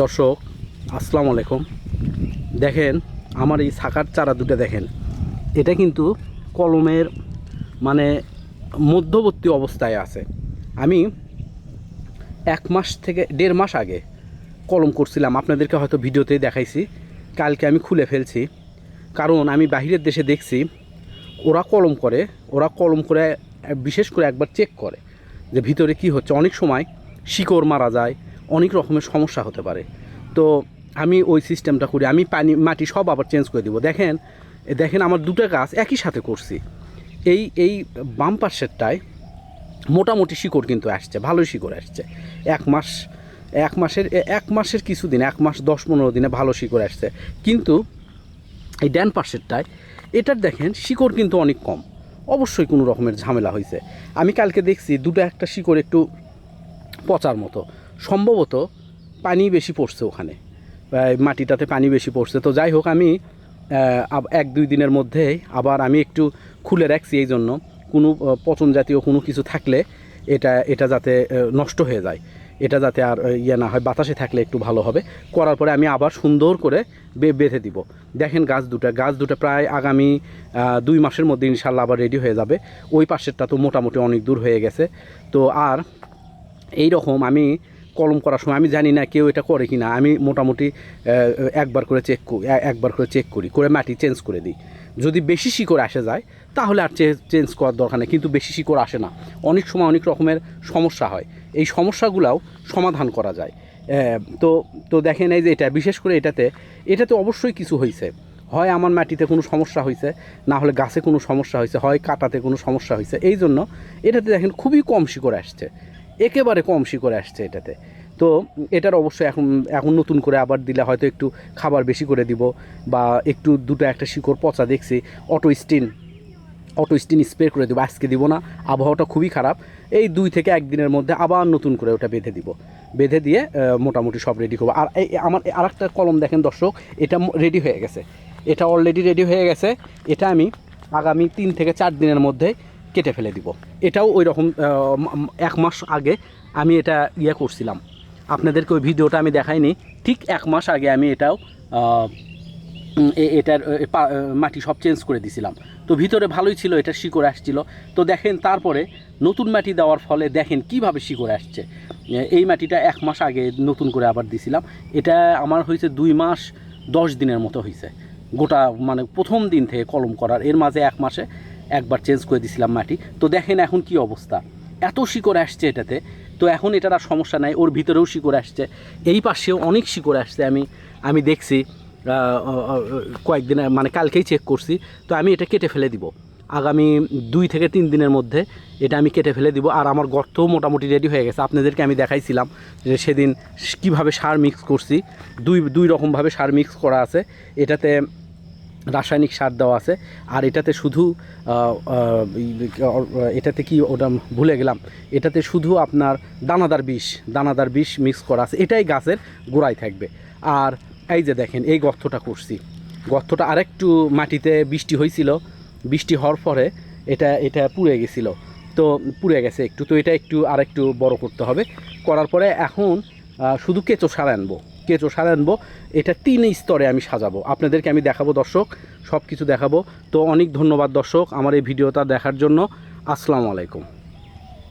দর্শক, আসসালামু আলাইকুম। দেখেন, আমার এই শাখার চারা দুটো দেখেন। এটা কিন্তু কলমের মানে মধ্যবর্তী অবস্থায় আছে। আমি এক মাস থেকে, দেড় মাস আগে কলম করছিলাম। আপনাদেরকে হয়তো ভিডিওতেই দেখাইছি। কালকে আমি খুলে ফেলছি। কারণ আমি বাহিরের দেশে দেখছি, ওরা কলম করে, ওরা কলম করে, বিশেষ করে একবার চেক করে যে ভিতরে কি হচ্ছে। অনেক সময় শিকড় মারা যায় অনেক রকমের সমস্যা হতে পারে। তো আমি ওই সিস্টেমটা করি, আমি পানি, মাটি সব আবার চেঞ্জ করে দিব। দেখেন দেখেন আমার দুটো গাছ একই সাথে করছি। এই এই বাম পাশেরটায় মোটামুটি শিকড় কিন্তু আসছে, ভালোই শিকড় আসছে। এক মাস, এক মাসের এক মাসের কিছুদিন, এক মাস, দশ, পনেরো দিনে ভালো শিকড় আসছে। কিন্তু এই ড্যান পাশেরটায় এটার দেখেন শিকড় কিন্তু অনেক কম। অবশ্যই কোনো রকমের ঝামেলা হয়েছে আমি কালকে দেখছি দুটো একটা শিকড় একটু পচার মতো। সম্ভবত পানি বেশি পড়ছে ওখানে। মাটিটাতে পানি বেশি পড়ছে। তো যাই হোক, আমি এক দুই দিনের মধ্যে আবার আমি একটু খুলে রাখছি এই জন্য। কোনো পচন জাতীয় কোনো কিছু থাকলে এটা এটা যাতে নষ্ট হয়ে যায়। এটা যাতে আর ইয়ে না হয়, বাতাসে থাকলে একটু ভালো হবে। করার পরে আমি আবার সুন্দর করে বেঁধে দিব। দেখেন গাছ দুটো গাছ দুটো প্রায় আগামী দুই মাসের মধ্যে ইনশাল্লাহ আবার রেডি হয়ে যাবে। ওই পাশেরটা তো মোটামুটি অনেক দূর হয়ে গেছে। তো আর এই রকম আমি কলম করার সময় আমি জানি না কেউ এটা করে কি না আমি মোটামুটি একবার করে চেক একবার করে চেক করি, করে মাটি চেঞ্জ করে দিই। যদি বেশি শিকড় আসে যায়, তাহলে আর চেঞ্জ করার দরকার নেই। কিন্তু বেশি শিকড় আসে না। অনেক সময় অনেক রকমের সমস্যা হয়। এই সমস্যাগুলাও সমাধান করা যায়। তো তো দেখেন এই যে এটা, বিশেষ করে এটাতে এটাতে অবশ্যই কিছু হয়েছে হয় আমার মাটিতে কোনো সমস্যা হয়েছে না হলে গাছে কোনো সমস্যা হয়েছে হয় কাটাতে কোনো সমস্যা হয়েছে এই জন্য এটাতে দেখেন খুবই কম শিকড় আসছে। একেবারে কম শিকড় আসছে এটাতে। তো এটার অবশ্যই এখন এখন নতুন করে আবার দিলে হয়তো একটু খাবার বেশি করে দিব বা একটু দুটো একটা শিকড় পচা দেখছি, Autostin Autostin spray করে দেবো, আজকে দিব না, আবহাওয়াটা খুবই খারাপ। এই দুই থেকে একদিনের মধ্যে আবার নতুন করে ওটা বেঁধে দিব। বেঁধে দিয়ে মোটামুটি সব রেডি করব। আর আমার আরেকটা কলম দেখেন দর্শক, এটা রেডি হয়ে গেছে। এটা অলরেডি রেডি হয়ে গেছে। এটা আমি আগামী তিন থেকে চার দিনের মধ্যে কেটে ফেলে দিব। এটাও ওই রকম এক মাস আগে আমি এটা ইয়ে করছিলাম। আপনাদেরকে ওই ভিডিওটা আমি দেখাইনি। ঠিক এক মাস আগে আমি এটাও এটার মাটি সব চেঞ্জ করে দিছিলাম। তো ভিতরে ভালোই ছিল, এটা শিকড় আসছিল। তো দেখেন তারপরে নতুন মাটি দেওয়ার ফলে দেখেন কীভাবে শিকড় আসছে। এই মাটিটা এক মাস আগে নতুন করে আবার দিছিলাম। এটা আমার হয়েছে দুই মাস দশ দিনের মতো হয়েছে। গোটা মানে প্রথম দিন থেকে কলম করার। এর মাঝে এক মাসে একবার চেঞ্জ করে দিছিলাম মাটি। তো দেখেন এখন কি অবস্থা। এত শিকড় আসছে এটাতে। তো এখন এটার আর সমস্যা নাই, ওর ভিতরেও শিকড় আসছে। এই পাশেও অনেক শিকড় আসছে আমি আমি দেখছি কয়েকদিন মানে কালকেই চেক করছি। তো আমি এটা কেটে ফেলে দিব। আগামী দুই থেকে তিন দিনের মধ্যে এটা আমি কেটে ফেলে দিব। আর আমার গর্তও মোটামুটি রেডি হয়ে গেছে। আপনাদেরকে আমি দেখাইছিলাম যে সেদিন কীভাবে সার মিক্স করছি। দুই দুই রকমভাবে সার মিক্স করা আছে। এটাতে রাসায়নিক সার দেওয়া আছে। আর এটাতে শুধু এটাতে কি ওটা ভুলে গেলাম। এটাতে শুধু আপনার দানাদার বিষ দানাদার বিষ মিক্স করা আছে। এটাই গাছের গোড়ায় থাকবে। আর এই যে দেখেন, এই গর্তটা করছি। গর্তটা আরেকটু মাটিতে বৃষ্টি হয়েছিল। বৃষ্টি হওয়ার পরে এটা এটা পুড়ে গেছিল। তো পুড়ে গেছে একটু। তো এটা একটু, আরেকটু বড় করতে হবে। করার পরে এখন শুধু কেঁচো সার আনব। কেঁচো সার আনব, এটা তিন স্তরে আমি সাজাবো। আপনাদেরকে আমি দেখাবো দর্শক সব কিছু দেখাবো। তো অনেক ধন্যবাদ দর্শক আমার এই ভিডিওটা দেখার জন্য। আসসালামু আলাইকুম।